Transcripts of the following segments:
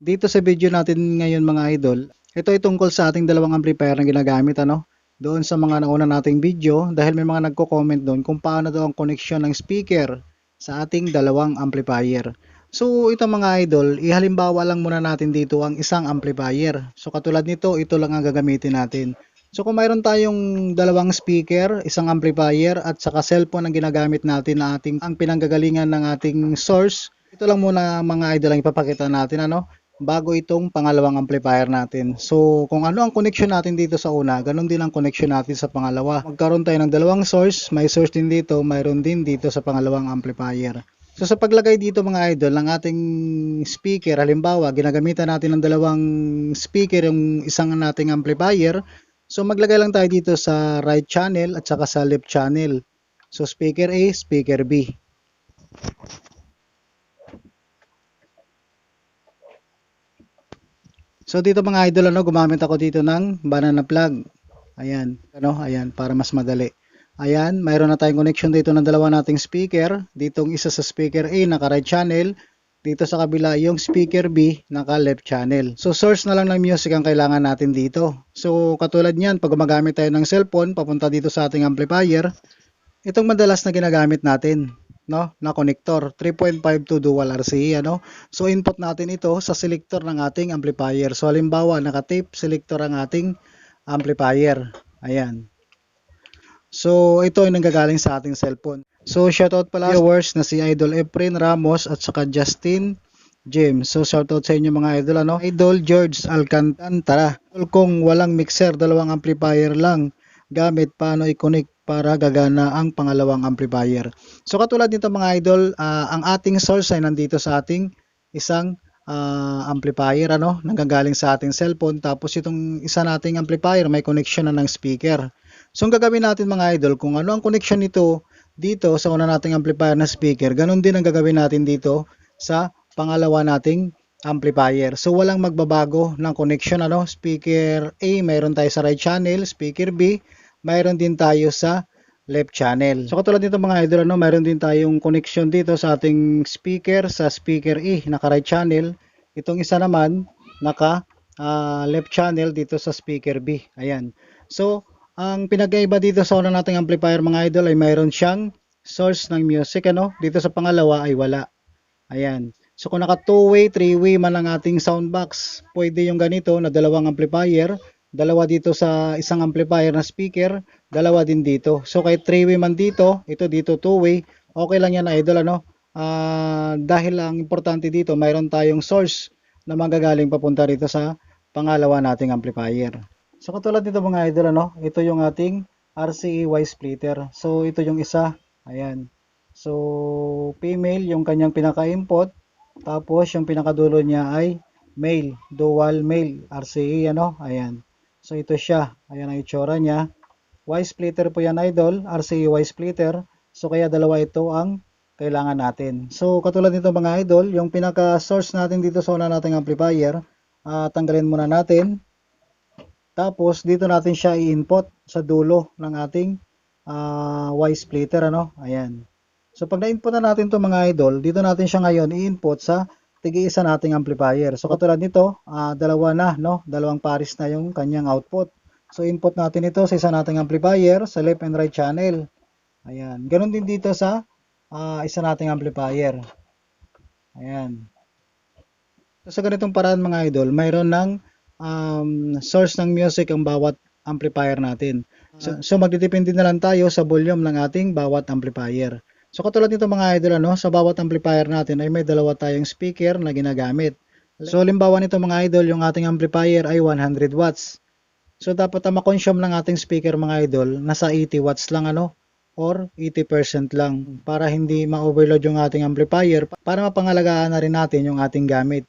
Dito sa video natin ngayon mga idol, ito ay tungkol sa ating dalawang amplifier na ginagamit ano. Doon sa mga nauna nating video dahil may mga nagko-comment doon kung paano daw ang connection ng speaker sa ating dalawang amplifier. So ito mga idol, ihalimbawa lang muna natin dito ang isang amplifier. So katulad nito, ito lang ang gagamitin natin. So kung mayroon tayong dalawang speaker, isang amplifier at saka cellphone ang ginagamit natin na ating ang pinanggagalingan ng ating source, ito lang muna mga idol ang ipapakita natin ano bago itong pangalawang amplifier natin. So, kung ano ang connection natin dito sa una, ganun din ang connection natin sa pangalawa. Magkaroon tayo ng dalawang source, may source din dito, mayroon din dito sa pangalawang amplifier. So, sa paglagay dito mga idol ng ating speaker, halimbawa, ginagamitan natin ng dalawang speaker yung isang nating amplifier. So, maglagay lang tayo dito sa right channel at saka sa left channel. So, speaker A, speaker B. So dito mga idol ano, gumamit ako dito ng banana plug. Ayan, ano, ayan para mas madali. Ayan, mayroon na tayong connection dito ng dalawa nating speaker. Ditong isa sa speaker A naka right channel, dito sa kabila yung speaker B naka left channel. So source na lang ng music ang kailangan natin dito. So katulad niyan, pag gumagamit tayo ng cellphone papunta dito sa ating amplifier, itong madalas na ginagamit natin no na connector 3.52 dual RCA ano? So input natin ito sa selector ng ating amplifier. So halimbawa naka-tape selector ang ating amplifier. Ayan. So ito ay nanggagaling sa ating cellphone. So shoutout pala viewers na si Idol Efren Ramos at saka Justin James. So shoutout sa inyo mga idol ano? Idol George Alcantara. Kung walang mixer dalawang amplifier lang gamit paano i-connect para gagana ang pangalawang amplifier. So katulad nito mga idol, uh, ang ating source ay nandito sa ating isang uh, amplifier ano, nanggagaling sa ating cellphone tapos itong isa nating amplifier may connection na ng speaker. So ang gagawin natin mga idol, kung ano ang connection nito dito sa una nating amplifier na speaker, ganun din ang gagawin natin dito sa pangalawa nating amplifier. So walang magbabago ng connection ano, speaker A mayroon tayo sa right channel, speaker B mayroon din tayo sa left channel. So katulad nito mga idol, ano, mayroon din tayong connection dito sa ating speaker sa speaker E, naka right channel. Itong isa naman naka uh, left channel dito sa speaker B. Ayan. So ang pinagkaiba dito sa una nating amplifier mga idol ay mayroon siyang source ng music ano. Dito sa pangalawa ay wala. Ayan. So kung naka two-way, three-way man ang ating sound box, pwede yung ganito na dalawang amplifier dalawa dito sa isang amplifier na speaker, dalawa din dito. So kahit 3-way man dito, ito dito 2-way, okay lang yan idol ano. Uh, dahil ang importante dito, mayroon tayong source na magagaling papunta rito sa pangalawa nating amplifier. So katulad nito mga idol ano, ito yung ating RCA Y splitter. So ito yung isa, ayan. So female yung kanyang pinaka-input, tapos yung pinakadulo niya ay male, dual male RCA ano, ayan. So ito siya. Ayan ang itsura niya. Y-splitter po yan idol. RCA Y-splitter. So kaya dalawa ito ang kailangan natin. So katulad nito mga idol, yung pinaka-source natin dito sa una nating amplifier, uh, tanggalin muna natin. Tapos dito natin siya i-input sa dulo ng ating uh, Y-splitter. Ano? Ayan. So pag na-input na natin to mga idol, dito natin siya ngayon i-input sa tigi isa nating amplifier. So katulad nito, uh, dalawa na, no? Dalawang pares na yung kanyang output. So input natin ito sa isa nating amplifier sa left and right channel. Ayan. Ganon din dito sa uh, isa nating amplifier. Ayan. So sa ganitong paraan mga idol, mayroon ng um, source ng music ang bawat amplifier natin. So, so magdidepende na lang tayo sa volume ng ating bawat amplifier. So katulad nito mga idol, ano, sa bawat amplifier natin ay may dalawa tayong speaker na ginagamit. So limbawa nito mga idol, yung ating amplifier ay 100 watts. So dapat ang makonsume ng ating speaker mga idol, nasa 80 watts lang ano, or 80% lang para hindi ma-overload yung ating amplifier para mapangalagaan na rin natin yung ating gamit.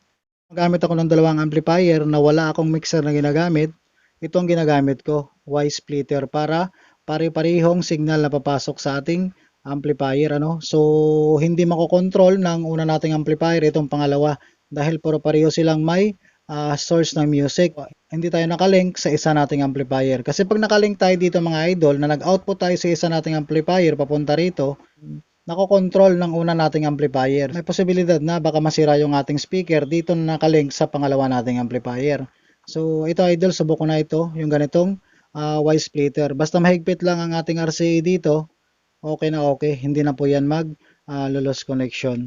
Gamit ako ng dalawang amplifier na wala akong mixer na ginagamit, ito ang ginagamit ko, Y-splitter para pare-parehong signal na papasok sa ating amplifier ano. So hindi makokontrol ng una nating amplifier itong pangalawa dahil puro pareho silang may uh, source ng music. Hindi tayo nakalink sa isa nating amplifier. Kasi pag nakalink tayo dito mga idol na nag-output tayo sa isa nating amplifier papunta rito, nakokontrol ng una nating amplifier. May posibilidad na baka masira yung ating speaker dito na nakalink sa pangalawa nating amplifier. So ito idol, subok ko na ito, yung ganitong ah, uh, Y splitter. Basta mahigpit lang ang ating RCA dito okay na okay, hindi na po yan mag ah, uh, loss connection.